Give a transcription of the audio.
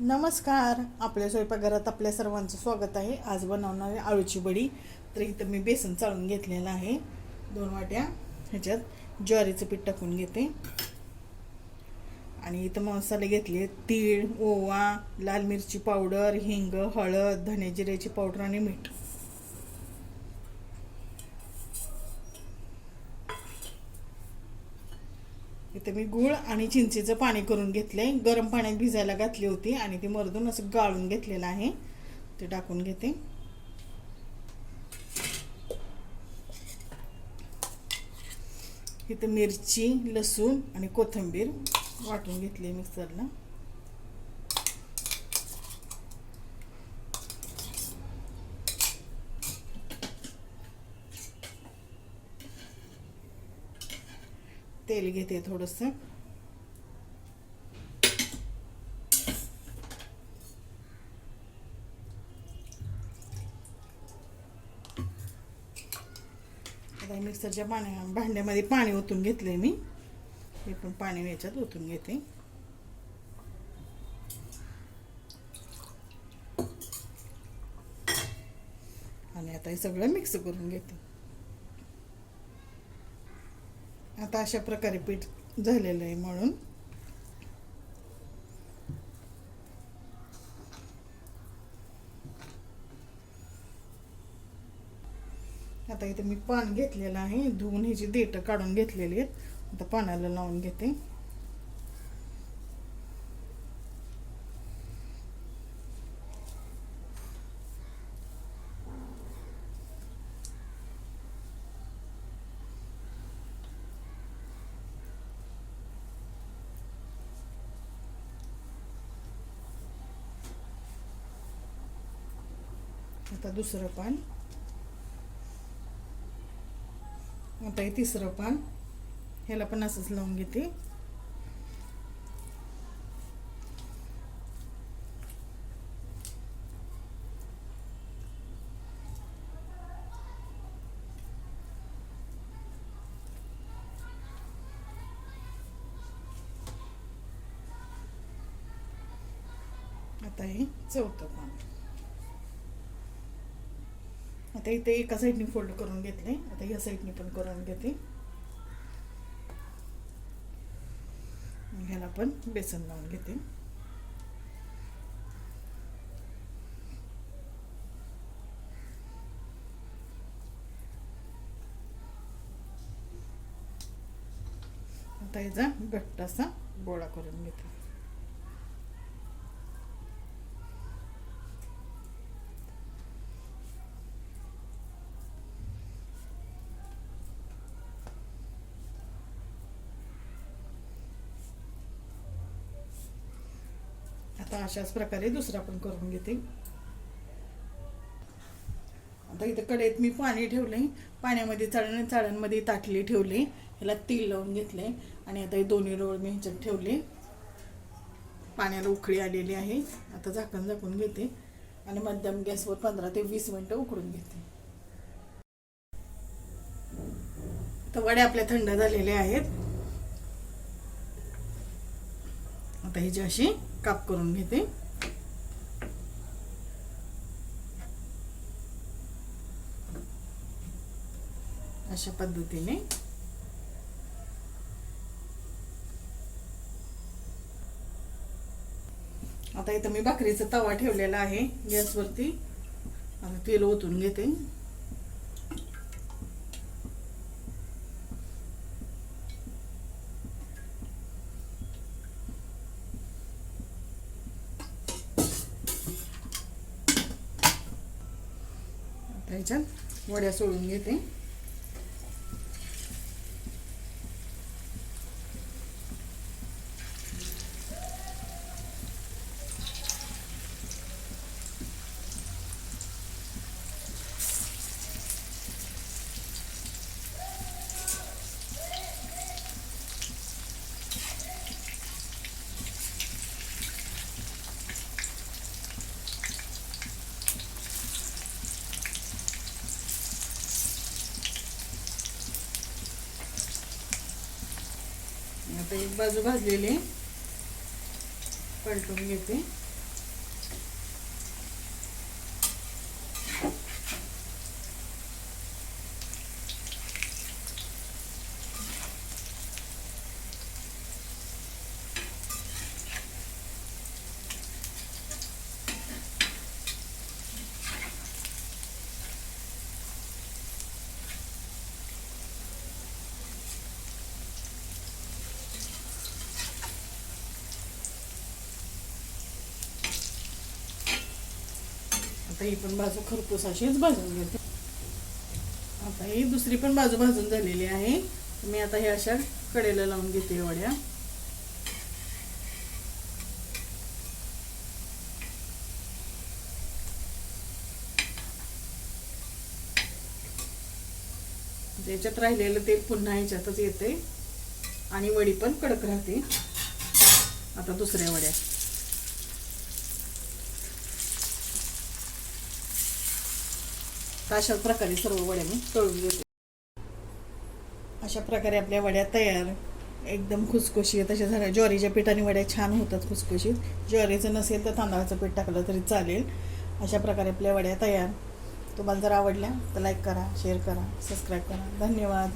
नमस्कार. आपल्या स्वयंपाकघरात आपल्या सर्वांचं स्वागत आहे. आज बनवणार आहे आळूची बडी. तर इथं मी बेसन चाळून घेतलेलं आहे. दोन वाट्या ह्याच्यात ज्वारीचं पीठ टाकून घेते. आणि इथं मसाले घेतले तीळ ओवा लाल मिरची पावडर हिंग हळद धने जिऱ्याची पावडर आणि मीठ. इथे मी गूळ आणि चिंचेचं पाणी करून घेतलं आहे गरम पाण्यात भिजायला घातली होती आणि ती मरदून असं गाळून घेतलेलं आहे. ते टाकून घेते. इथं मिरची लसूण आणि कोथिंबीर वाटून घेतली मिक्सरला. तेल घेते थोडंसं. मिक्सरच्या पाण्या भांड्यामध्ये पाणी ओतून घेतलंय मी. हे पण पाणी याच्यात ओतून घेते. आणि आता हे सगळं मिक्स करून घेते. आता अशा प्रकारे पीठ झालेलं आहे म्हणून. आता इथे मी पान घेतलेलं आहे. धुवून ह्याची देठं काढून घेतलेली आहेत. आता पानाला लावून घेते. आता दुसरं पान. आता हे तिसरं पान. ह्याला पण असंच लावून घेते. आता हे चौथं पान. आता इथे एका साईडने फोल्ड करून घेतले. आता या साईडने पण करून घेते. ह्याला पण बेसन लावून घेते. आता याचा घट्ट असा गोळा करून घेते. आता अशाच प्रकारे दुसरा पण करून घेते. आता इथं कढईत मी पाणी ठेवले पाण्यामध्ये चाळण चाळणमध्ये ताटली ठेवली ह्याला तेल लावून घेतले आणि आता हे दोन्ही रोळ मी ह्याच्यात ठेवले. पाण्याला उकळी आलेली आहे. आता झाकण झाकून घेते. आणि मध्यम गॅसवर पंधरा ते वीस मिनटं उकडून घेते. तर वडे आपल्या थंड झालेले आहेत. आता ह्याची अशी काप करून घेते. अशा पद्धतीने. आता इथं मी भाकरीचा तवा ठेवलेला आहे. गॅसवरती. आता तेल ओतून घेते आता ह्याच्यात वड्या सोडून घेते. आता एक बाजू भाजलेली पलटून घेते. आता ही पण बाजू खरपूस अशीच भाजून घेते. आता ही दुसरी पण बाजू भाजून झालेली आहे. मी आता हे अशा कडेला लावून घेते वड्या म्हणजे याच्यात राहिलेलं तेल पुन्हा ह्याच्यातच येते. आणि वडी पण कडक राहते. आता दुसऱ्या वड्या. तर अशाच प्रकारे सर्व वड्या मी तळून घेते. अशा प्रकारे आपल्या वड्या तयार एकदम खुसखुशीत तशा झाल्या. ज्वारीच्या पिठाने वड्या छान होतात खुसखुशीत. ज्वारीचं नसेल तर तांदळाचं पीठ टाकलं तरी चालेल. अशा प्रकारे आपल्या वड्या तयार. तुम्हाला जर आवडल्या तर लाईक करा शेअर करा सबस्क्राईब करा. धन्यवाद.